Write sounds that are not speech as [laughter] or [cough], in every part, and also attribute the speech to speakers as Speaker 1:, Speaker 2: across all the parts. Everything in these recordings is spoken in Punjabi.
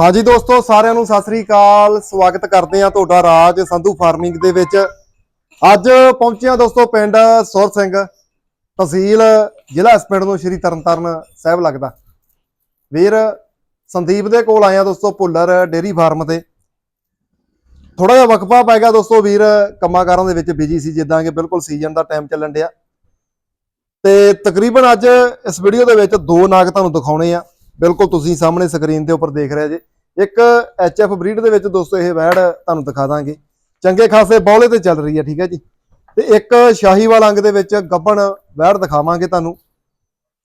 Speaker 1: ਹਾਂਜੀ ਦੋਸਤੋ, ਸਾਰਿਆਂ ਨੂੰ ਸਤਿ ਸ੍ਰੀ ਅਕਾਲ। ਸਵਾਗਤ ਕਰਦੇ ਆ ਤੁਹਾਡਾ ਰਾਜ ਸੰਧੂ ਫਾਰਮਿੰਗ ਦੇ ਵਿੱਚ। ਅੱਜ ਪਹੁੰਚਿਆ ਦੋਸਤੋ ਪਿੰਡ ਸੁਰ ਸਿੰਘ ਤਹਿਸੀਲ, ਜ਼ਿਲ੍ਹਾ ਇਸ ਨੂੰ ਸ਼੍ਰੀ ਤਰਨਤਾਰਨ ਸਾਹਿਬ ਲੱਗਦਾ। ਵੀਰ, ਸੰਦੀਪ ਦੇ ਕੋਲ ਆਏ ਆ ਦੋਸਤੋ ਭੁੱਲਰ ਡੇਰੀ ਫਾਰਮ ਤੇ। ਥੋੜਾ ਜਿਹਾ ਵਕਫਾ ਪੈ ਗਿਆ ਦੋਸਤੋ ਵੀਰ ਕੰਮਾਂ ਕਾਰਾਂ ਦੇ ਵਿੱਚ ਬਿਜ਼ੀ ਸੀ, ਜਿੱਦਾਂ ਕਿ ਬਿਲਕੁਲ ਸੀਜ਼ਨ ਦਾ ਟਾਈਮ ਚੱਲਣ ਡਿਆ। ਤੇ ਤਕਰੀਬਨ ਅੱਜ ਇਸ ਵੀਡੀਓ ਦੇ ਵਿੱਚ ਦੋ ਨਾਗ ਤੁਹਾਨੂੰ ਦਿਖਾਉਣੇ ਆ। ਬਿਲਕੁਲ ਤੁਸੀਂ ਸਾਹਮਣੇ ਸਕਰੀਨ ਦੇ ਉੱਪਰ ਦੇਖ ਰਹੇ ਜੇ। ਇੱਕ ਐਚਐਫ ਬਰੀਡ ਦੇ ਵਿੱਚ ਦੋਸਤੋ ਇਹ ਵੈੜ ਤੁਹਾਨੂੰ ਦਿਖਾ ਦਾਂਗੇ। ਚੰਗੇ ਖਾਸੇ ਬੌਲੇ ਤੇ ਚੱਲ ਰਹੀ ਹੈ, ਠੀਕ ਹੈ ਜੀ। ਤੇ ਇੱਕ ਸ਼ਾਹੀਵਾਲ ਅੰਗ ਦੇ ਵਿੱਚ ਗੱਬਣ ਵੈੜ ਦਿਖਾਵਾਂਗੇ ਤੁਹਾਨੂੰ।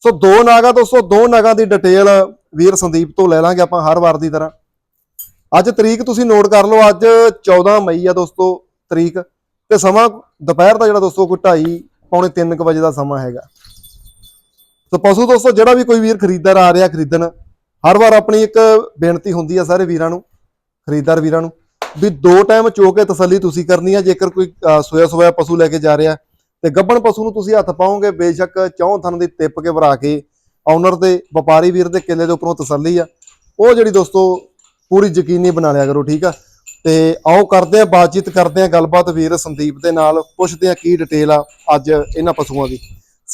Speaker 1: ਸੋ ਦੋ ਨਾਗਾ ਦੋਸਤੋ, ਦੋ ਨਾਗਾਂ ਦੀ ਡਿਟੇਲ ਵੀਰ ਸੰਦੀਪ ਤੋਂ ਲੈ ਲਾਂਗੇ ਆਪਾਂ ਹਰ ਵਾਰ ਦੀ ਤਰ੍ਹਾਂ। ਅੱਜ ਤਰੀਕ ਤੁਸੀਂ ਨੋਟ ਕਰ ਲਓ, ਅੱਜ 14 ਮਈ ਆ ਦੋਸਤੋ ਤਰੀਕ। ਤੇ ਸਮਾਂ ਦੁਪਹਿਰ ਦਾ ਜਿਹੜਾ ਦੋਸਤੋ ਕੋਈ 2:30 ਪੌਣੇ 3 ਵਜੇ ਦਾ ਸਮਾਂ ਹੈਗਾ। ਸੋ ਪਸ਼ੂ ਦੋਸਤੋ, ਜਿਹੜਾ ਵੀ ਕੋਈ ਵੀਰ ਖਰੀਦਦਾਰ ਆ ਰਿਹਾ ਖਰੀਦਣ ਹਰ ਵਾਰ ਆਪਣੀ ਇੱਕ ਬੇਨਤੀ ਹੁੰਦੀ ਆ ਸਾਰੇ ਵੀਰਾਂ ਨੂੰ, ਖਰੀਦਦਾਰ ਵੀਰਾਂ ਨੂੰ, ਵੀ ਦੋ ਟਾਈਮ ਚੋ ਕੇ ਤਸੱਲੀ ਤੁਸੀਂ ਕਰਨੀ ਆ, ਜੇਕਰ ਕੋਈ ਸੋਇਆ ਸੋਇਆ ਪਸ਼ੂ ਲੈ ਕੇ ਜਾ ਰਿਹਾ, ਤੇ ਗੱਬਣ ਪਸ਼ੂ ਨੂੰ ਤੁਸੀਂ ਹੱਥ ਪਾਓਗੇ, ਬੇਸ਼ੱਕ ਚੌਂ ਥਣ ਦੀ ਟਿੱਪ ਕੇ ਭਰਾ ਕੇ ਓਨਰ ਤੇ, ਵਪਾਰੀ ਵੀਰ ਦੇ ਕਿੱਲੇ ਦੇ ਉੱਪਰੋਂ ਤਸੱਲੀ ਆ। ਉਹ ਜਿਹੜੀ ਦੋਸਤੋ, ਪੂਰੀ ਯਕੀਨੀ ਬਣਾ ਲਿਆ ਕਰੋ, ਠੀਕ ਆ? ਤੇ ਆਓ ਕਰਦੇ ਆ, ਬਾਤਚੀਤ ਕਰਦੇ ਆ, ਗੱਲਬਾਤ ਵੀਰ ਸੰਦੀਪ ਦੇ ਨਾਲ, ਪੁੱਛਦੇ ਆ ਕੀ ਡਿਟੇਲ ਆ ਅੱਜ ਇਹਨਾਂ ਪਸ਼ੂਆਂ ਦੀ।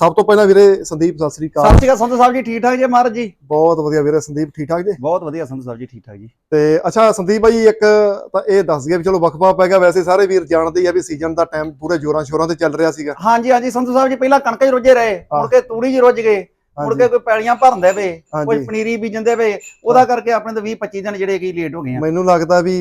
Speaker 1: ਸਭ ਤੋਂ ਪਹਿਲਾਂ ਵੀਰੇ ਸੰਦੀਪ ਸਤਿ ਸ੍ਰੀ ਅਕਾਲ।
Speaker 2: ਸਤਿ ਸ਼੍ਰੀ ਅਕਾਲ ਸੰਧੂ ਸਾਹਿਬ ਜੀ ਠੀਕ ਠਾਕ ਜੀ ਮਹਾਰਾਜ ਜੀ?
Speaker 1: ਬਹੁਤ ਵਧੀਆ ਵੀਰੇ ਸੰਦੀਪ ਠੀਕ ਠਾਕ ਜੀ?
Speaker 2: ਬਹੁਤ ਵਧੀਆ ਸੰਧੂ ਸਾਹਿਬ ਜੀ ਠੀਕ ਠਾਕ ਜੀ।
Speaker 1: ਤੇ ਅੱਛਾ ਸੰਦੀਪ ਭਾਈ ਇੱਕ ਤਾਂ ਇਹ ਦੱਸ ਗਿਆ ਵੀ ਚਲੋ ਵਕਫਾ ਪੈ ਗਿਆ ਵੈਸੇ ਸਾਰੇ ਵੀਰ ਜਾਣਦੇ ਹੀ ਆ ਵੀ ਸੀਜ਼ਨ ਦਾ ਟਾਈਮ ਪੂਰੇ ਜੋਰਾਂ ਸ਼ੋਰਾਂ ਤੇ ਚੱਲ ਰਿਹਾ ਸੀਗਾ।
Speaker 2: ਹਾਂਜੀ ਹਾਂਜੀ ਸੰਧੂ ਸਾਹਿਬ ਜੀ ਪਹਿਲਾਂ ਕਣਕ 'ਚ ਰੁੱਝੇ ਰਹੇ ਮੁੜ ਕੇ ਤੂੜੀ 'ਚ ਰੁੱਝ ਗਏ ਮੁੜ ਕੇ ਕੋਈ ਪੈਲੀਆਂ ਭਰਨਦੇ ਵੇ ਕੋਈ ਪਨੀਰੀ ਬੀਜਣਦੇ ਵੇ ਉਹਦਾ ਕਰਕੇ ਆਪਣੇ ਤਾਂ 20 25 ਦਿਨ ਜਿਹੜੇ ਕੀ ਲੇਟ ਹੋ ਗਏ ਆ।
Speaker 1: ਮੈਨੂੰ ਲੱਗਦਾ ਵੀ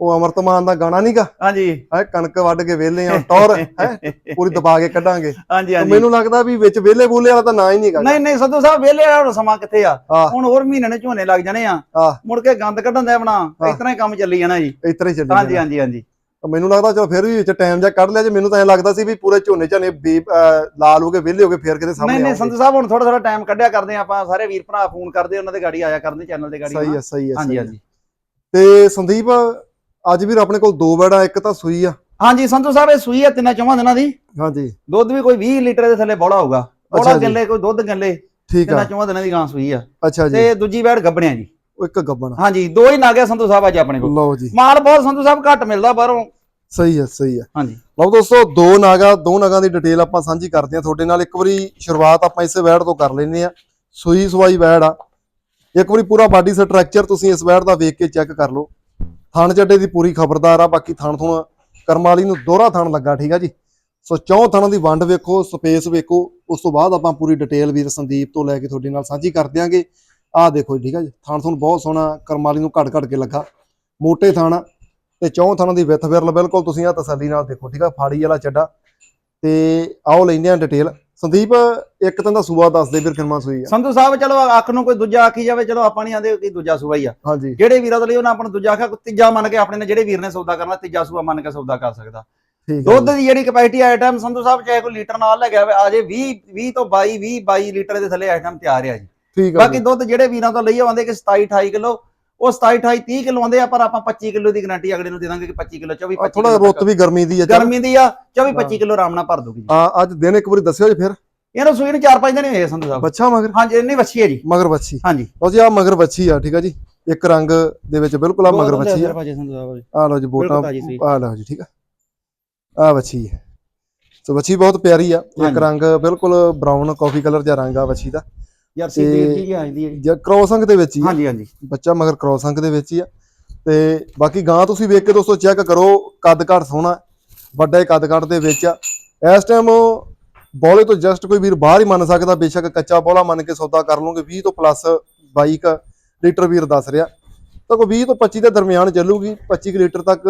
Speaker 1: ਉਹ ਅਮਰਤਮਾਨ ਦਾ ਗਾਣਾ ਨਹੀਂਗਾ
Speaker 2: ਹਾਂਜੀ।
Speaker 1: ਹੈ ਕਣਕ ਵੱਢ ਕੇ ਵਿਹਲੇ ਆ [laughs] ਟੌਰ ਹੈ ਪੂਰੀ ਦਬਾ ਕੇ ਕੱਢਾਂਗੇ।
Speaker 2: ਹਾਂਜੀ ਹਾਂਜੀ।
Speaker 1: ਮੈਨੂੰ ਲੱਗਦਾ ਵੀ ਵਿੱਚ ਵਿਹਲੇ ਬੂਲੇ ਵਾਲਾ ਤਾਂ ਨਾਂ ਹੀ ਨਹੀਂਗਾ
Speaker 2: ਨਹੀਂ ਨਹੀਂ ਸੰਧੂ ਸਾਹਿਬ ਆ ਹੁਣ ਸਮਾਂ ਕਿੱਥੇ ਆ? ਹੁਣ ਹੋਰ ਮਹੀਨੇ ਨੇ ਝੋਨੇ ਲੱਗ ਜਾਣੇ ਆ। ਮੁੜ ਕੇ ਗੰਦ ਕੱਢਣ ਦਾ ਬਣਾ। ਇਸ ਤਰ੍ਹਾਂ ਹੀ ਕੰਮ ਚੱਲੀ ਜਾਣਾ ਜੀ।
Speaker 1: ਇਸ ਤਰ੍ਹਾਂ ਹੀ ਚੱਲੀ
Speaker 2: ਹਾਂਜੀ। ਹਾਂਜੀ ਹਾਂਜੀ।
Speaker 1: ਮੈਨੂੰ ਲੱਗਦਾ ਚਲੋ ਫਿਰ ਵੀ ਵਿੱਚ ਟਾਈਮ ਜਾਂ ਕੱਢ ਲਿਆ ਜੇ ਮੈਨੂੰ ਤਾਂ ਐਂ ਲੱਗਦਾ ਸੀ ਵੀ ਪੂਰੇ ਝੋਨੇ ਝਾਨੇ ਲਾਲ ਹੋ ਕੇ ਵਿਹਲੇ ਹੋ ਕੇ ਫੇਰ ਕਿਤੇ ਸਾਹਮਣੇ
Speaker 2: ਨਹੀਂ ਨਹੀਂ। ਸੰਧੂ ਸਾਹਿਬ ਹੁਣ ਥੋੜਾ ਥੋੜਾ ਟਾਈਮ ਕੱਢਿਆ ਕਰਦੇ ਆ ਆਪਾਂ ਸਾਰੇ ਵੀਰ ਭਰਾ ਫੋਨ ਕਰਦੇ ਉਹਨਾਂ ਦੇ ਗਾੜੀ ਆਇਆ ਕਰਦੇ ਚੈਨਲ ਦੇ ਗਾੜੀ
Speaker 1: ਸਹੀ ਹੈ ਸਹੀ ਹੈ
Speaker 2: ਹਾਂਜੀ। ਹਾਂਜੀ।
Speaker 1: ਤੇ ਸੰਦੀਪ ਅੱਜ ਵੀਰ ਆਪਣੇ ਕੋਲ ਦੋ ਬੈੜਾ ਇੱਕ ਤਾਂ ਸੂਈ ਆ।
Speaker 2: ਹਾਂਜੀ ਸੰਧੂ ਸਾਹਿਬ ਇਹ ਸੂਈ ਹੈ ਤਿੰਨਾਂ ਚੌਵਾਂ ਦਿਨਾਂ ਦੀ।
Speaker 1: ਹਾਂਜੀ।
Speaker 2: ਦੁੱਧ ਵੀ ਕੋਈ 20 ਲੀਟਰ ਦੇ ਥੱਲੇ ਬੋਲਾ ਹੋਊਗਾ। ਬੋਲਾ। ਗੱਲੇ ਕੋਈ ਦੁੱਧ ਗੱਲੇ
Speaker 1: ਠੀਕ ਆ।
Speaker 2: ਤਿੰਨਾਂ ਚੌਵਾਂ ਦਿਨਾਂ ਦੀ ਗਾਂ ਸੂਈ ਆ।
Speaker 1: ਅੱਛਾ ਜੀ।
Speaker 2: ਤੇ ਦੂਜੀ ਵੈੜ ਗੱਬਣਿਆ ਜੀ
Speaker 1: ਉਹ ਇੱਕ ਗੱਬਣ
Speaker 2: ਹਾਂਜੀ ਦੋ ਹੀ ਨਾਗਿਆ ਸੰਧੂ ਸਾਹਿਬ ਅੱਜ ਆਪਣੇ ਕੋਲ।
Speaker 1: ਲਓ ਜੀ।
Speaker 2: ਮਾਲ ਬਹੁਤ ਸੰਧੂ ਸਾਹਿਬ ਘੱਟ ਮਿਲਦਾ ਬਾਹਰੋਂ।
Speaker 1: ਸਹੀ ਹੈ ਸਹੀ ਹੈ
Speaker 2: ਹਾਂਜੀ।
Speaker 1: ਲਓ ਦੋਸਤੋ ਦੋ ਨਾਗਾ ਦੋ ਨਾਗਾਂ ਦੀ ਡਿਟੇਲ ਆਪਾਂ ਸਾਂਝੀ ਕਰਦੇ ਹਾਂ। ਤੁਹਾਡੇ ਨਾਲ ਇੱਕ ਵਾਰੀ ਸ਼ੁਰੂਆਤ ਆਪਾਂ ਇਸੇ ਵੈੜ ਤੋਂ ਕਰ ਲੈਨੇ ਆ ਸੂਈ ਸਵਾਈ ਵੈੜ ਆ। ਇੱਕ ਵਾਰੀ ਪੂਰਾ ਬਾਡੀ ਸਟਰਕਚਰ ਤੁਸੀਂ ਇਸ ਵੈੜ ਦਾ ਵੇਖ ਕੇ ਚੈੱਕ ਕਰ ਲਓ। ਥਾਣ ਚੱਡੇ ਦੀ ਪੂਰੀ ਖਬਰਦਾਰ ਆ ਬਾਕੀ ਥਾਣ ਥੁਣ ਕਰਮਾਲੀ ਨੂੰ ਦੋਹਰਾ ਥਾਣ ਲੱਗਾ ਠੀਕ ਆ ਜੀ? ਸੋ ਚੌਂ ਥਣਾਂ ਦੀ ਵੰਡ ਵੇਖੋ ਸਪੇਸ ਵੇਖੋ ਉਸ ਤੋਂ ਬਾਅਦ ਆਪਾਂ ਪੂਰੀ ਡਿਟੇਲ ਵੀਰ ਸੰਦੀਪ ਤੋਂ ਲੈ ਕੇ ਤੁਹਾਡੇ ਨਾਲ ਸਾਂਝੀ ਕਰ ਦਿਆਂਗੇ। ਆਹ ਦੇਖੋ ਜੀ, ਠੀਕ ਆ ਜੀ ਥਣ ਥਣ ਬਹੁਤ ਸੋਹਣਾ ਕਰਮਾਲੀ ਨੂੰ ਘੜ ਘੜ ਕੇ ਲੱਗਾ ਮੋਟੇ ਥਾਣਾ ਆ ਤੇ ਚੌਂ ਥਣਾਂ ਦੀ ਵਿੱਥ ਵਿਰਲ ਬਿਲਕੁਲ ਤੁਸੀਂ ਆ ਤਸੱਲੀ ਨਾਲ ਦੇਖੋ ਠੀਕ ਆ ਫਾੜੀ ਵਾਲਾ ਚੱਡਾ। ਤੇ ਆਓ ਲੈਂਦੇ ਆ ਡਿਟੇਲ ਸੰਦੀਪ ਇੱਕ ਤਾਂ ਦਾ ਸੂਆ ਦੱਸ ਦੇ ਵੀਰ ਕਿੰਨਾ ਸੂਈ ਆ।
Speaker 2: ਸੰਧੂ ਸਾਹਿਬ ਚਲੋ ਅੱਖ ਨੂੰ ਕੋਈ ਦੂਜਾ ਆਖੀ ਜਾਵੇ ਚਲੋ ਆਪਾਂ ਨਹੀਂ ਆਂਦੇ ਕਿ ਦੂਜਾ ਸੂਆ ਹੀ ਆ।
Speaker 1: ਹਾਂਜੀ।
Speaker 2: ਜਿਹੜੇ ਵੀਰਾਂ ਦੇ ਲਈ ਉਹਨਾਂ ਆਪਾਂ ਨੂੰ ਦੂਜਾ ਆਖਿਆ ਤੀਜਾ ਮੰਨ ਕੇ ਆਪਣੇ ਨੇ ਜਿਹੜੇ ਵੀਰ ਨੇ ਸੌਦਾ ਕਰਨਾ ਤੀਜਾ ਸੂਆ ਮੰਨ ਕੇ ਸੌਦਾ ਕਰ ਸਕਦਾ।
Speaker 1: ਆ
Speaker 2: ਦੁੱਧ ਦੀ ਜਿਹੜੀ ਕਪੈਸਿਟੀ ਆਈਟਮ ਸੰਧੂ ਸਾਹਿਬ ਚਾਹੇ ਕੋਈ ਲੀਟਰ ਨਾਲ ਲੈ ਗਿਆ ਹੋਵੇ ਅਜੇ 20 20 ਤੋਂ 22 20 22 ਲੀਟਰ ਦੇ ਥੱਲੇ ਆਈਟਮ ਤਿਆਰ ਆ ਜੀ।
Speaker 1: ਠੀਕ ਆ
Speaker 2: ਬਾਕੀ ਦੁੱਧ ਜਿਹੜੇ ਵੀਰਾਂ ਤੋਂ ਲਈ ਆਉਂਦੇ ਕਿ 27 28 ਕਿਲੋ ਉਹ 27 28 30 ਕਿਲੋ ਆਉਂਦੇ ਆ ਪਰ ਆਪਾਂ 25 ਕਿਲੋ ਦੀ ਗਾਰੰਟੀ ਅਗਲੇ ਨੂੰ ਦੇ ਦਾਂਗੇ ਕਿ 25 ਕਿਲੋ 24 25
Speaker 1: ਥੋੜਾ ਰੁੱਤ ਵੀ ਗਰਮੀ ਦੀ ਆ
Speaker 2: ਗਰਮੀ ਦੀ ਆ 24 25 ਕਿਲੋ ਆਰਾਮ ਨਾਲ ਭਰ ਦੂਗੀ ਜੀ।
Speaker 1: ਆ ਅੱਜ ਦਿਨ ਇੱਕ ਵਾਰੀ ਦੱਸਿਓ ਜੀ ਫਿਰ।
Speaker 2: ਇਹਨੂੰ ਸੂਈ ਨੂੰ 4-5 ਦਿਨ ਹੋਏ ਸੰਧੂ ਸਾਹਿਬ।
Speaker 1: ਬੱਚਾ ਮਗਰ?
Speaker 2: ਹਾਂਜੀ ਇੰਨੀ ਵੱਛੀ ਹੈ ਜੀ।
Speaker 1: ਮਗਰ ਬੱਚੀ
Speaker 2: ਹਾਂਜੀ।
Speaker 1: ਲਓ ਜੀ ਆ ਮਗਰ ਬੱਚੀ ਆ ਠੀਕ ਆ ਜੀ। ਇੱਕ ਰੰਗ ਦੇ ਵਿੱਚ ਬਿਲਕੁਲ ਆ ਮਗਰ ਬੱਚੀ ਆ। ਆ ਲਓ ਜੀ ਬੋਟਾਂ। ਆ ਲਓ ਜੀ ਠੀਕ ਆ। ਆ ਬੱਚੀ ਹੈ। ਸੋ ਬੱਚੀ ਬਹੁਤ ਪਿਆਰੀ ਆ। ਇੱਕ। ਰੰਗ ਬਿਲਕੁਲ ਬਰਾਊਨ ਕਾਫੀ ਕਲਰ ਜਿਹਾ ਰੰਗ ਆ ਬੱਚੀ ਦਾ।
Speaker 2: ਯਾਰ ਸੀ
Speaker 1: ਤੇ-
Speaker 2: ਵੀਰ ਜੀ ਆਂਦੀ ਹੈ ਜੀ।
Speaker 1: ਜਾਂ ਕ੍ਰੋਸ ਅੰਕ ਦੇ ਵਿੱਚ ਹੀ ਆ।
Speaker 2: ਹਾਂਜੀ ਹਾਂਜੀ।
Speaker 1: ਬੱਚਾ ਮਗਰ ਕ੍ਰੋਸ ਅੰਕ ਦੇ ਵਿੱਚ ਹੀ ਆ। ਤੇ ਬਾਕੀ ਗਾਂ ਤੁਸੀਂ ਵੇਖ ਕੇ ਦੋਸਤੋ ਚੈੱਕ ਕਰੋ ਕੱਦ ਘੱਟ ਸੋਹਣਾ ਵੱਡਾ ਕੱਦ ਘੱਟ ਦੇ ਵਿੱਚ ਆ। ਇਸ ਟਾਈਮ ਬੋਲੇ ਤੋਂ ਜਸਟ ਕੋਈ ਵੀਰ ਬਾਹਰ ਹੀ ਮੰਨ ਸਕਦਾ ਬੇਸ਼ੱਕ ਕੱਚਾ ਬੋਲਾ ਮੰਨ ਕੇ ਸੌਦਾ ਕਰ ਲਓਗੇ 20 ਤੋਂ ਪਲੱਸ 22 ਕੁ ਲੀਟਰ ਵੀਰ ਦੱਸ ਰਿਹਾ। ਤਾਂ ਕੋਈ 20 ਤੋਂ 25 ਦੇ ਦਰਮਿਆਨ ਚੱਲੂਗੀ 25 ਕੁ ਲੀਟਰ ਤੱਕ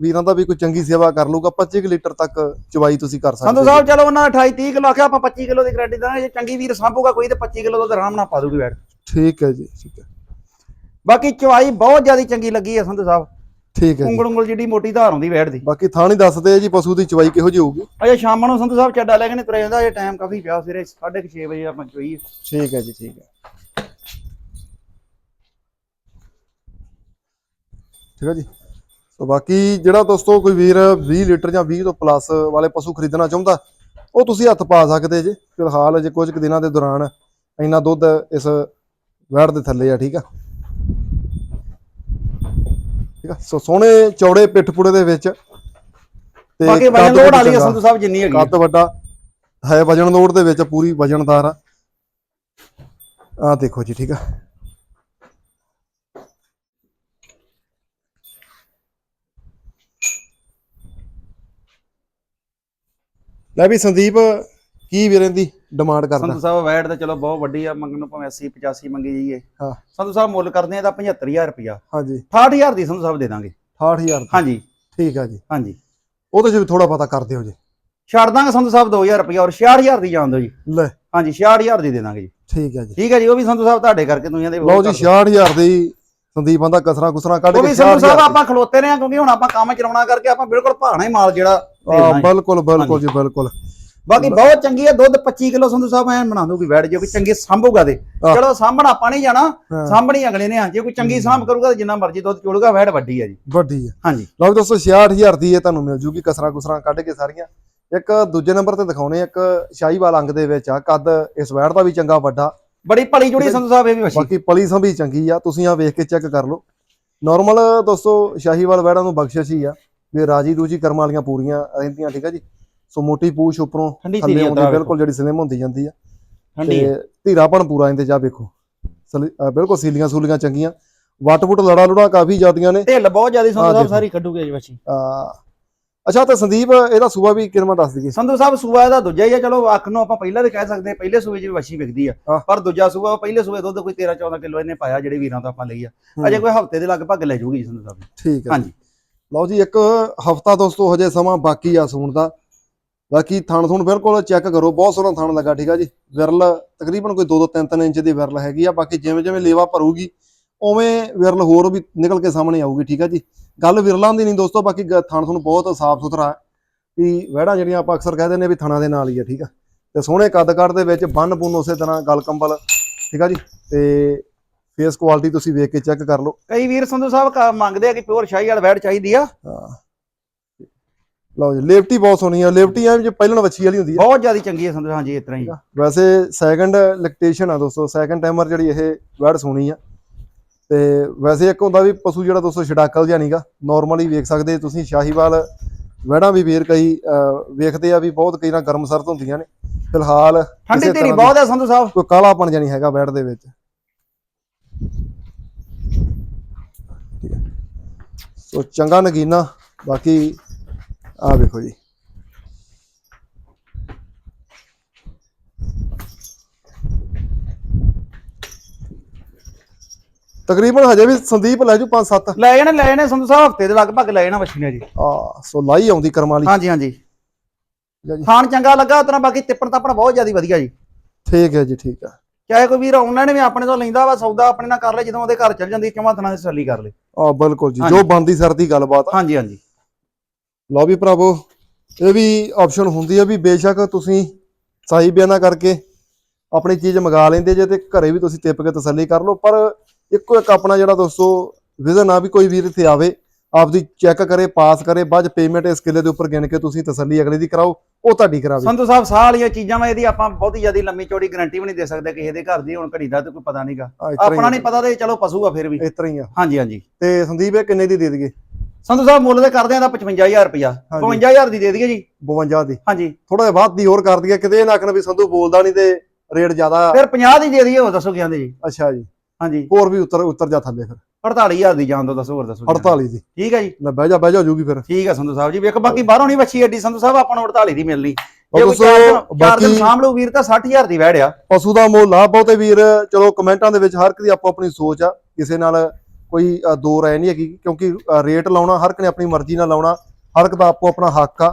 Speaker 1: ਵੀਰਾਂ ਦਾ ਵੀ ਕੋਈ ਚੰਗੀ ਸੇਵਾ ਕਰ ਲੂਗਾ 25 ਕੁ ਲੀਟਰ ਤੱਕ ਚਵਾਈ ਤੁਸੀਂ ਕਰ ਸਕਦੇ
Speaker 2: ਸੰਧੂ ਸਾਹਿਬ ਚਲੋ ਉਹਨਾਂ 28 30 ਕਿਲੋ ਆਖਿਆ ਆਪਾਂ 25 ਕਿਲੋ ਦੀ ਗਾਰੰਟੀ ਦਾਂਗੇ ਜੇ ਚੰਗੀ ਵੀਰ ਸਾਂਭੂਗਾ ਕੋਈ ਤੇ 25 ਕਿਲੋ ਦੁੱਧ ਆਰਾਮ ਨਾਲ ਪਾ ਦੂਗੀ ਬੈਠ।
Speaker 1: ਠੀਕ ਹੈ ਜੀ ਠੀਕ ਹੈ।
Speaker 2: ਬਾਕੀ ਚਵਾਈ ਬਹੁਤ ਜ਼ਿਆਦਾ ਚੰਗੀ ਲੱਗੀ ਹੈ ਸੰਧੂ ਸਾਹਿਬ।
Speaker 1: ਠੀਕ ਹੈ
Speaker 2: ਉਂਗਲ ਉਂਗਲ ਜਿਹੜੀ ਮੋਟੀ ਧਾਰ ਹੁੰਦੀ ਬੈਠ ਦੀ।
Speaker 1: ਬਾਕੀ ਥਾਂ ਨਹੀਂ ਦੱਸਦੇ ਜੀ ਪਸ਼ੂ ਦੀ ਚਵਾਈ ਕਿਹੋ ਜਿਹੀ ਹੋਊਗੀ।
Speaker 2: ਅਜੇ ਸ਼ਾਮ ਨੂੰ ਸੰਧੂ ਸਾਹਿਬ ਚੱਡਾ ਲੈ ਕੇ ਨੇ ਤੁਰੇ ਜਾਂਦਾ ਇਹ ਟਾਈਮ ਕਾਫੀ ਪਿਆ ਸਵੇਰੇ 6:30 ਵਜੇ ਆਪਾਂ ਚੋਈ
Speaker 1: ਠੀਕ ਹੈ ਜੀ ਠੀਕ ਹੈ। ਠੀਕ ਹੈ ਜੀ? ਸੋ ਬਾਕੀ ਜਿਹੜਾ ਦੋਸਤੋ ਕੋਈ ਵੀਰ 20 ਲੀਟਰ ਜਾਂ 20 ਤੋਂ ਪਲੱਸ ਵਾਲੇ ਪਸ਼ੂ ਖਰੀਦਣਾ ਚਾਹੁੰਦਾ ਉਹ ਤੁਸੀਂ ਹੱਥ ਪਾ ਸਕਦੇ ਜੇ। ਫਿਲਹਾਲ ਅਜੇ ਕੁਝ ਕੁ ਦਿਨਾਂ ਦੇ ਦੌਰਾਨ ਇੰਨਾ ਦੁੱਧ ਇਸ ਵੈੜ ਦੇ ਥੱਲੇ ਆ ਠੀਕ ਆ? ਠੀਕ ਆ? ਸੋ ਸੋਹਣੇ ਚੌੜੇ ਪਿੱਠ ਪੁੜੇ ਦੇ ਵਿੱਚ ਤੇ
Speaker 2: ਬਾਕੀ ਵਜਨ ਲੋਡ ਵਾਲੀ ਆ। ਸੰਧੂ ਸਾਹਿਬ ਜਿੰਨੀ ਹੈਗੀ।
Speaker 1: ਕੱਦ ਵੱਡਾ ਹੈ ਵਜਨ ਲੋਡ ਦੇ ਵਿੱਚ ਪੂਰੀ ਵਜਨਦਾਰ ਆ। ਆ ਦੇਖੋ ਜੀ ਠੀਕ ਆ? ਲੈ ਵੀ ਸੰਦੀਪ ਕੀ ਵੀਰੇ ਦੀ ਡਿਮਾਂਡ ਕਰਦਾ?
Speaker 2: ਸੰਧੂ ਸਾਹਿਬ ਵੈਟ ਤਾਂ ਚਲੋ ਬਹੁਤ ਵੱਡੀ ਆ ਮੰਗਣ ਨੂੰ ਭਾਵੇਂ 80 85 ਮੰਗੀ ਜਾਈਏ।
Speaker 1: ਹਾਂ।
Speaker 2: ਸੰਧੂ ਸਾਹਿਬ ਮੁੱਲ ਕਰਦੇ ਆ ਤਾਂ 75000 ਰੁਪਿਆ
Speaker 1: ਹਾਂਜੀ।
Speaker 2: 68000 ਦੀ ਸੰਧੂ ਸਾਹਿਬ ਦੇ ਦਾਂਗੇ।
Speaker 1: 68000
Speaker 2: ਹਾਂਜੀ।
Speaker 1: ਠੀਕ ਆ ਜੀ।
Speaker 2: ਹਾਂਜੀ।
Speaker 1: ਉਹਦੇ ਚ ਵੀ ਥੋੜਾ ਪਤਾ ਕਰ ਦਿਓ ਜੀ।
Speaker 2: ਛੱਡ ਦਾਂਗੇ ਸੰਧੂ ਸਾਹਿਬ 2000 ਰੁਪਿਆ ਔਰ 66000 ਦੀ ਜਾਣ ਦਿਓ ਜੀ।
Speaker 1: ਲੈ।
Speaker 2: ਹਾਂਜੀ 66000 ਦੀ ਦੇ ਦਾਂਗੇ ਜੀ।
Speaker 1: ਠੀਕ ਆ ਜੀ।
Speaker 2: ਠੀਕ ਹੈ ਜੀ ਉਹ ਵੀ ਸੰਧੂ ਸਾਹਿਬ ਤੁਹਾਡੇ ਕਰਕੇ ਤੁਸੀਂ ਇਹਦੇ
Speaker 1: ਲਓ ਜੀ 66000 ਦੀ ਸੰਦੀਪਾਂ ਦਾ ਕਸਰਾ ਕੁਸਰਾ ਕੱਢ
Speaker 2: ਉਹ
Speaker 1: ਕੇ
Speaker 2: ਵੀ ਸੰਧੂ
Speaker 1: 66000
Speaker 2: ਸਾਹਿਬ ਆਪਾਂ ਖਲੋਤੇ ਰਹੇ ਆ ਕਿਉਂਕਿ ਹੁਣ ਆਪਾਂ ਕੰਮ ਚਲਾਉਣਾ ਕਰਕੇ ਆਪਾਂ ਬਿਲਕੁਲ ਭਾਣਾ ਹੀ ਮਾਲ ਜਿਹੜਾ
Speaker 1: ਆ
Speaker 2: ਹੈ।
Speaker 1: ਬਿਲਕੁਲ ਬਿਲਕੁਲ ਜੀ ਬਿਲਕੁਲ।
Speaker 2: ਬਾਕੀ ਬਹੁਤ ਚੰਗੀ ਹੈ ਦੁੱਧ 25 ਕਿਲੋ ਸੰਧੂ ਸਾਹਿਬ ਐ ਬਣਾ ਦੂਗੀ ਬੈਠ ਜੇ ਕੋਈ ਚੰਗੀ ਸੰਭੂਗਾ
Speaker 1: ਆਹ।
Speaker 2: ਚਲੋ ਸਾਂਭਣਾ ਆਪਾਂ ਨਹੀਂ ਜਾਣਾ
Speaker 1: ਹਾਂ।
Speaker 2: ਸਾਂਭਣੀ ਅਗਲੇ ਨੇ ਆ। ਜੇ ਕੋਈ ਚੰਗੀ ਸਾਂਭ ਕਰੂਗਾ ਤਾਂ ਜਿੰਨਾ ਮਰਜ਼ੀ ਦੁੱਧ ਚੋਲੂਗਾ ਵੈੜ ਵੱਡੀ ਹੈ ਜੀ।
Speaker 1: ਵੱਡੀ ਆ।
Speaker 2: ਹਾਂਜੀ।
Speaker 1: ਲਓ ਦੋਸਤੋ 66000 ਦੀ ਇਹ ਤੁਹਾਨੂੰ ਮਿਲ ਜੂਗੀ ਕਸਰਾ ਕੁਸਰਾ ਕੱਢ ਕੇ ਸਾਰੀਆਂ। ਇੱਕ ਦੂਜੇ ਨੰਬਰ ਤੇ ਦਿਖਾਉਣੇ ਇੱਕ ਸ਼ਾਹੀਵਾਲ ਅੰਗ ਦੇ ਵਿੱਚ ਆ ਕੱਦ ਇਸ ਵੈੜ ਦਾ ਵੀ ਚੰਗਾ ਵੱਡਾ।
Speaker 2: ਬੜੀ ਭਲੀ ਜੁੜੀ ਸੰਧੂ ਸਾਹਿਬ ਇਹ ਵੀ ਵਸ਼ੀ
Speaker 1: ਬਾਕੀ ਪਲੀ ਸੰਭੀ ਚੰਗੀ ਆ ਤੁਸੀਂ ਆ ਵੇਖ ਕੇ ਚੈੱਕ ਕਰ ਲਓ। ਨਾਰਮਲ ਦੋਸਤੋ ਸ਼ਾਹੀਵਾਲ ਵੈੜਾਂ ਨੂੰ ਬਖਸ਼ਿਸ਼ ਹੀ ਆ। ਵੀ ਰਾਜੀ ਦੂਜੀ ਕਰਮ ਵਾਲੀਆਂ ਪੂਰੀਆਂ ਰਹਿੰਦੀਆਂ ਠੀਕ ਆ ਜੀ? ਸੋ ਮੋਟੀ ਪੂਛ ਉੱਪਰੋਂ ਥੱਲੇ
Speaker 2: ਉਤਰਾ
Speaker 1: ਬਿਲਕੁਲ ਜਿਹੜੀ ਸਲਿਮ ਹੁੰਦੀ ਜਾਂਦੀ ਆ।
Speaker 2: ਠੰਡੀ
Speaker 1: ਧੀਰਾਪਣ ਪੂਰਾ ਇਹਦੇ ਜਾ ਵੇਖੋ। ਬਿਲਕੁਲ ਸੀਲੀਆਂ ਸੂਲੀਆਂ ਚੰਗੀਆਂ। ਵੱਟ ਵੁੱਟ ਲੜਾ ਲੁੜਾ ਕਾਫੀ ਜਾਂਦੀਆਂ ਨੇ।
Speaker 2: ਢਿੱਲ ਬਹੁਤ ਜ਼ਿਆਦਾ ਸੰਧੂ ਸਾਹਿਬ। ਸਾਰੀ ਕੱਢੂਗੇ ਜੀ
Speaker 1: ਅਹ ਅੱਛਾ ਤੇ ਸੰਦੀਪ ਇਹਦਾ ਸੂਆ ਵੀ ਕਿਰਮਾ ਦੱਸ ਦਈਏ?
Speaker 2: ਸੰਧੂ ਸਾਹਿਬ ਸੂਆ ਇਹਦਾ ਦੂਜਾ ਹੀ ਆ। ਚਲੋ ਅੱਖ ਨੂੰ ਆਪਾਂ ਪਹਿਲਾਂ ਵੀ ਕਹਿ ਸਕਦੇ ਹਾਂ ਪਹਿਲੇ ਸੂਏ 'ਚ ਵੀ ਵਸ਼ੀ ਵਿਕਦੀ ਆ। ਪਰ ਦੂਜਾ ਸੂਆ ਪਹਿਲੇ ਸੂਏ ਦੁੱਧ ਕੋਈ 13 14 ਕਿਲੋ ਇਹਨੇ ਪਾਇਆ ਜਿਹੜੇ ਵੀਰਾਂ ਤੋਂ ਆਪਾਂ ਲਈ ਆ ਅਜੇ ਕੋਈ ਹਫ਼ਤੇ ਦੇ ਲਗਭਗ ਲੈ ਜਾਊਗੀ ਜੀ ਸੰਧੂ ਸਾਹਿਬ।
Speaker 1: ਠੀਕ ਹੈ
Speaker 2: ਹਾਂਜੀ।
Speaker 1: ਲਓ ਜੀ, ਇੱਕ ਹਫਤਾ ਦੋਸਤੋ, ਹਜੇ ਸਮਾਂ ਬਾਕੀ ਆ ਸੂਣ ਦਾ। ਬਾਕੀ ਥਣ ਥੁਣ ਬਿਲਕੁਲ ਚੈੱਕ ਕਰੋ, ਬਹੁਤ ਸੋਹਣਾ ਥਣ ਲੱਗਾ, ਠੀਕ ਆ ਜੀ? ਵਿਰਲ, ਤਕਰੀਬਨ ਕੋਈ 2-2 3-3 ਇੰਚ ਦੀ ਵਿਰਲ ਹੈਗੀ ਆ। ਬਾਕੀ ਜਿਵੇਂ ਜਿਵੇਂ ਲੇਵਾ ਭਰੂਗੀ, ਉਵੇਂ ਵਿਰਲ ਹੋਰ ਵੀ ਨਿਕਲ ਕੇ ਸਾਹਮਣੇ ਆਊਗੀ, ਠੀਕ ਆ ਜੀ? ਗੱਲ ਵਿਰਲਾਂ ਦੀ ਨਹੀਂ ਦੋਸਤੋ, ਬਾਕੀ ਗ- ਥਣ ਬਹੁਤ ਸਾਫ਼ ਸੁਥਰਾ ਹੈ। ਵੀ ਵਹਿੜਾ ਜਿਹੜੀਆਂ ਆਪਾਂ ਅਕਸਰ ਕਹਿ ਦਿੰਦੇ ਨੇ ਵੀ ਥਣਾ ਦੇ ਨਾਲ ਹੀ ਆ, ਠੀਕ ਆ? ਤੇ ਸੋਹਣੇ ਕੱਦ ਕੱਦ ਦੇ ਵਿੱਚ ਬੰਨ ਬੁੰਨ ਉਸੇ ਤਰ੍ਹਾਂ ਗਲ ਕੰਬਲ ਠੀਕ ਆ ਜੀ? ਤੇ ਫੇਸ ਕੁਆਲਿਟੀ ਤੁਸੀਂ ਵੇਖ ਕੇ ਚੈੱਕ ਕਰ ਲਓ।
Speaker 2: ਕਈ ਵੀਰ ਸੰਧੂ ਸਾਹਿਬ ਕ- ਮੰਗਦੇ ਆ ਕਿ ਪਿਓਰ ਸ਼ਾਹੀ ਵਾਲਾ ਵੈੜ ਚਾਹੀਦੀ ਆ।
Speaker 1: ਹਾਂ। ਲਓ ਜੀ ਲੇਵਟੀ ਬਹੁਤ ਸੋਹਣੀ ਆ। ਲੇਵਟੀ ਐ ਜੇ ਪਹਿਲਣ ਵੱਛੀ ਵਾਲੀ ਹੁੰਦੀ ਆ।
Speaker 2: ਬਹੁਤ ਜ਼ਿਆਦਾ ਚੰਗੀ ਹੈ ਸੰਧੂ ਹਾਂਜੀ ਇਸ ਤਰ੍ਹਾਂ ਹੀ।
Speaker 1: ਵੈਸੇ ਸੈਕੰਡ ਲੈਕਟੇਸ਼ਨ ਆ ਦੋਸਤੋ ਸੈਕੰਡ ਟਾਈਮਰ ਜਿਹੜੀ ਇਹ ਵੈੜ ਸੋਹਣੀ ਆ। ਤੇ ਵੈਸੇ ਇੱਕ ਹੁੰਦਾ ਵੀ ਪਸ਼ੂ ਜਿਹੜਾ ਦੋਸਤੋ ਛਡਾਕਲ ਜਿਹਾ ਨਹੀਂਗਾ ਨਾਰਮਲੀ ਵੇਖ ਸਕਦੇ ਤੁਸੀਂ ਸ਼ਾਹੀਵਾਲ ਵੈੜਾਂ ਵੀ ਵੀਰ ਕਈ ਅਹ, ਵੇਖਦੇ ਆ ਵੀ ਬਹੁਤ ਕਈ ਨਾ ਗਰਮ ਸਰਦ ਹੁੰਦੀਆਂ ਨੇ। ਫਿਲਹਾਲ
Speaker 2: ਠੰਡੀ
Speaker 1: ਕਿਸੇ
Speaker 2: ਤੇਰੀ
Speaker 1: ਤਰ੍ਹਾਂ
Speaker 2: ਬਹੁਤ ਹੈ ਸੰਧੂ ਸਾਹਿਬ।
Speaker 1: ਕੋਈ ਕਾਲਾਪਣ ਜਿਹਾ ਨਹੀਂ ਹੈਗਾ ਵੈੜ ਦੇ ਵਿੱਚ ਠੀਕ ਹੈ ਸੋ ਚੰਗਾ ਨਗੀਨਾ ਬਾਕੀ ਆ ਵੇਖੋ ਜੀ। ਤਕਰੀਬਨ ਹਜੇ ਵੀ ਸੰਦੀਪ ਲੈ ਜੂ 5-7
Speaker 2: ਲੈ ਜਾਣੇ ਲੈ ਜਾਣੇ ਸੰਧੂ ਸਾਹਿਬ ਹਫ਼ਤੇ ਦੇ ਲਗਭਗ ਲੈ ਜਾਣਾ ਵਸ਼ੀ ਨੇ ਜੀ
Speaker 1: ਆ ਸੋ ਲਾਈ ਆਉਂਦੀ ਕਰਮ ਵਾਲੀ।
Speaker 2: ਹਾਂਜੀ ਹਾਂਜੀ।
Speaker 1: ਜੀ।
Speaker 2: ਖਾਣ ਚੰਗਾ ਲੱਗਾ ਉਤਨਾ ਬਾਕੀ ਤਿੱਪਣ ਤਾਪਣ ਬਹੁਤ ਜ਼ਿਆਦਾ ਵਧੀਆ ਜੀ।
Speaker 1: ਠੀਕ ਹੈ ਜੀ ਠੀਕ ਹੈ।
Speaker 2: ਚਾਹੇ ਕੋਈ ਵੀਰ ਆਨਲਾਈਨ ਵੀ ਆਪਣੇ ਤੋਂ ਲੈਂਦਾ ਵਾ ਸੌਦਾ ਆਪਣੇ ਨਾਲ ਕਰ ਲੈ ਜਦੋਂ ਉਹਦੇ ਘਰ ਚੱਲ ਜਾਂਦੀ ਚਵਾਂ ਦਿਨਾਂ ਦੀ ਤਸੱਲੀ ਕਰ ਲੈ।
Speaker 1: ਆ ਬਿਲਕੁਲ ਜੀ। ਜੋ ਬੰਦੀ ਸਰਦੀ ਗੱਲਬਾਤ ਆ।
Speaker 2: ਹਾਂਜੀ ਹਾਂਜੀ।
Speaker 1: ਲਓ ਵੀ ਭਰਾਵੋ ਇਹ ਵੀ ਆਪਸ਼ਨ ਹੁੰਦੀ ਹੈ ਵੀ ਬੇਸ਼ੱਕ ਤੁਸੀਂ ਸਹੀ ਬਿਆਨਾ ਕਰਕੇ ਆਪਣੀ ਚੀਜ਼ ਮੰਗਾ ਲੈਂਦੇ ਜੇ ਤੇ ਘਰੇ ਵੀ ਤੁਸੀਂ ਟਿੱਪ ਕੇ ਤਸੱਲੀ ਕਰ ਲਓ ਪਰ ਇੱਕੋ ਇੱਕ ਆਪਣਾ ਜਿਹੜਾ ਦੋਸਤੋ ਵਿਜ਼ਨ ਆ ਵੀ ਕੋਈ ਵੀਰ ਇੱਥੇ ਆਵੇ ਆਪਦੀ ਚੈੱਕ ਕਰੇ ਪਾਸ ਕਰੇ ਬਾਅਦ ਪੇਮੈਂਟ ਇਸ ਕਿਲੇ ਦੇ ਉੱਪਰ ਗਿਣ ਕੇ ਤੁਸੀਂ ਤਸੱਲੀ ਅਗਲੇ ਦੀ ਕਰਾਓ। ਉਹ ਤੁਹਾਡੀ ਕਰਾਵੇ
Speaker 2: ਸੰਧੂ ਸਾਹਿਬ ਸਾਹ ਵਾਲੀਆਂ ਚੀਜ਼ਾਂ ਵਾ ਇਹਦੀ ਆਪਾਂ ਬਹੁਤੀ ਜ਼ਿਆਦਾ ਲੰਮੀ ਚੌੜੀ ਗਾਰੰਟੀ ਵੀ ਨਹੀਂ ਦੇ ਸਕਦੇ ਕਿਸੇ ਦੇ ਘਰ ਦੀ ਹੁਣ ਘੜੀ ਦਾ ਤੇ ਕੋਈ ਪਤਾ ਨਹੀਂਗਾ। ਆਪਣਾ ਨਹੀਂ ਪਤਾ ਤੇ ਚਲੋ ਪਸ਼ੂ ਆ ਫਿਰ ਵੀ।
Speaker 1: ਇਸ ਤਰ੍ਹਾਂ ਹੀ ਆ।
Speaker 2: ਹਾਂਜੀ ਹਾਂਜੀ।
Speaker 1: ਤੇ ਸੰਦੀਪ ਇਹ ਕਿੰਨੇ ਦੀ ਦੇ ਦਈਏ?
Speaker 2: ਸੰਧੂ ਸਾਹਿਬ ਮੁੱਲ ਦੇ ਕਰਦੇ ਆ ਤਾਂ 55000 ਰੁਪਇਆ।
Speaker 1: ਹਾਂਜੀ।
Speaker 2: 55000 ਦੀ ਦੇ ਦਈਏ ਜੀ।
Speaker 1: 52 ਦੀ।
Speaker 2: ਹਾਂਜੀ।
Speaker 1: ਥੋੜਾ ਜਿਹਾ ਵੱਧ ਦੀ ਹੋਰ ਕਰ ਦਈਏ ਕਿਤੇ ਨਾ ਆਖਣ ਵੀ ਸੰਧੂ ਬੋਲਦਾ ਨਹੀਂ ਤੇ ਰੇਟ ਜ਼ਿਆਦਾ
Speaker 2: ਫਿਰ 50 ਦੀ ਦੇ ਦਈਏ ਹੋਰ ਦੱਸੋ ਕੀ ਆਂਦੇ ਜੀ।
Speaker 1: ਅੱਛਾ ਜੀ।
Speaker 2: ਹਾਂਜੀ।
Speaker 1: ਹੋਰ ਵੀ ਉੱਤਰ ਉੱਤਰ ਜਾ ਥੱਲੇ ਫਿਰ।
Speaker 2: 48000 ਦੀ ਜਾਣ ਦੋ ਦੱਸੋ ਹੋਰ ਦੱਸੋ ਕੀ ਆਂਦੇ?
Speaker 1: 48 ਦੀ।
Speaker 2: ਠੀਕ ਹੈ ਜੀ।
Speaker 1: ਲੈ ਬਹਿ ਜਾ ਬਹਿ ਜਾ ਹੋ ਜੂਗੀ ਫਿਰ।
Speaker 2: ਠੀਕ ਹੈ ਸੰਧੂ ਸਾਹਿਬ ਜੀ ਵੇਖੋ ਬਾਕੀ ਬਾਹਰੋਂ ਨਹੀਂ ਵੱਛੀ ਐਡੀ ਸੰਧੂ ਸਾਹਿਬ ਆਪਾਂ ਨੂੰ 48 ਦੀ ਮਿਲਣੀ। ਜੇ ਕੋਈ ਚਾਰ ਦਿਨ ਸਾਂਭ ਲਓ ਵੀਰ ਤਾਂ 60000 ਦੀ ਵੈੜ ਆ।
Speaker 1: ਪਸ਼ੂ ਦਾ ਮੁੱਲ ਆ ਬਹੁਤੇ ਵੀਰ ਚਲੋ ਕਮੈਂਟਾਂ ਦੇ ਵਿੱਚ ਹਰ ਇੱਕ ਦੀ ਆਪੋ ਆਪਣੀ ਸੋਚ ਆ। ਕਿਸੇ ਨਾਲ ਕੋਈ ਦੋ ਰਾਏ ਨਹੀਂ ਹੈਗੀ ਕਿਉਂਕਿ ਰੇਟ ਲਾਉਣਾ ਹਰ ਇੱਕ ਨੇ ਆਪਣੀ ਮਰਜ਼ੀ ਨਾਲ ਲਾਉਣਾ। ਹਰ ਇੱਕ ਦਾ ਆਪੋ ਆਪਣਾ ਹੱਕ ਆ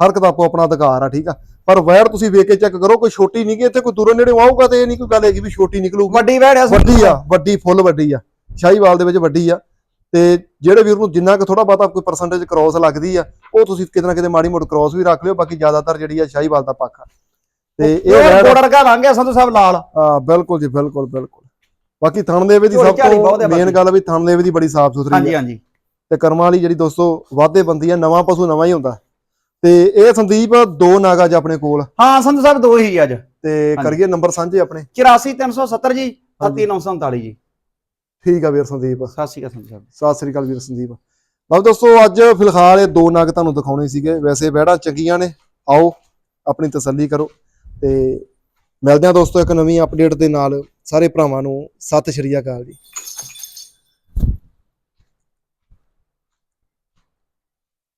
Speaker 1: ਹਰ ਇੱਕ ਦਾ ਆਪੋ ਆਪਣਾ ਅਧਿਕਾਰ ਆ ਠੀਕ ਆ। ਪਰ ਵੈਰ ਤੁਸੀਂ ਵੇਖ ਕੇ ਚੈੱਕ ਕਰੋ ਕੋਈ ਛੋਟੀ ਨਹੀਂ ਗੀ ਇੱਥੇ ਕੋਈ ਦੂਰੋਂ ਨੇੜੇ ਆਊਗਾ ਤੇ ਇਹ ਨਹੀਂ ਕੋਈ ਗੱਲ ਹੈਗੀ ਵੀ ਛੋਟੀ ਨਿਕਲੂਗੀ।
Speaker 2: ਵੱਡੀ ਵੈੜ ਆ
Speaker 1: ਵੱਡੀ ਆ ਵੱਡੀ ਫੁੱਲ ਵੱਡੀ ਆ। ਸ਼ਾਹੀਵਾਲ ਦੇ ਵਿੱਚ ਵੱਡੀ ਆ। ਤੇ ਜਿਹੜੇ ਵੀਰ ਨੂੰ ਜਿੰਨਾ ਕਿ ਥੋੜਾ ਬਹੁਤਾ ਕੋਈ ਪਰਸੈਂਟੇਜ ਕ੍ਰਾਸ ਲੱਗਦੀ ਆ ਉਹ ਤੁਸੀਂ ਕਿਤੇ ਨਾ ਕਿਤੇ ਮਾੜੀ ਮੋਟੀ ਕ੍ਰਾਸ ਵੀ ਰੱਖ ਲਿਓ ਬਾਕੀ ਜ਼ਿਆਦਾਤਰ ਜਿਹੜੀ ਆ ਸ਼ਾਹੀਵਾਲ ਦਾ ਪੱਖ ਆ। ਤੇ ਇਹ
Speaker 2: ਬੋਰਡਰ ਕਾ ਲੰਘ ਗਿਆ ਸੰਧੂ ਸਾਹਿਬ ਲਾਲ।
Speaker 1: ਹਾਂ ਬਿਲਕੁਲ ਜੀ ਬਿਲਕੁਲ ਬਿਲਕੁਲ। ਬਾਕੀ ਥਣਦੇਵੇ ਦੀ ਸਭ ਤੋਂ ਮੇਨ। ਗੱਲ ਵੀ ਥਣਦੇਵੇ ਦੀ ਬੜੀ ਸਾਫ਼ ਸੁਥਰੀ
Speaker 2: ਹਾਂਜੀ ਹਾਂਜੀ।
Speaker 1: ਤੇ ਕਰਮਾਂ ਵਾਲੀ ਜਿਹੜੀ ਦੋਸਤੋ ਵਾਧੇ ਬੰਦੀ ਆ ਨਵਾਂ ਪਸ਼ੂ ਨਵਾਂ ਹੀ ਹੁੰਦਾ। ਤੇ ਇਹ ਸੰਦੀਪ ਦੋ ਨਾਗਾ ਜ ਆਪਣੇ ਕੋਲ।
Speaker 2: ਹਾਂ ਸੰਧੂ ਸਾਹਿਬ ਦੋ ਹੀ ਅੱਜ।
Speaker 1: ਤੇ। ਕਰੀਏ ਨੰਬਰ ਸਾਂਝੇ ਆਪਣੇ।
Speaker 2: 84370 ਜੀ 38947 ਜੀ।
Speaker 1: ਠੀਕ ਆ ਵੀਰ ਸੰਦੀਪ।
Speaker 2: ਸਤਿ ਸ਼੍ਰੀ ਅਕਾਲ ਸਾਹਿਬ।
Speaker 1: ਸਤਿ ਸ੍ਰੀ ਅਕਾਲ ਵੀਰ ਸੰਦੀਪ। ਲਓ ਦੋਸਤੋ ਅੱਜ ਫਿਲਹਾਲ ਇਹ ਦੋ ਨਗ ਤੁਹਾਨੂੰ ਦਿਖਾਉਣੇ ਸੀਗੇ। ਵੈਸੇ ਵਹਿੜਾਂ ਚੰਗੀਆਂ ਨੇ। ਆਓ ਆਪਣੀ ਤਸੱਲੀ ਕਰੋ। ਤੇ ਮਿਲਦੇ ਹਾਂ ਦੋਸਤੋ ਇੱਕ ਨਵੀਂ ਅਪਡੇਟ ਦੇ ਨਾਲ। ਸਾਰੇ ਭਰਾਵਾਂ ਨੂੰ ਸਤਿ ਸ਼੍ਰੀ ਅਕਾਲ ਜੀ।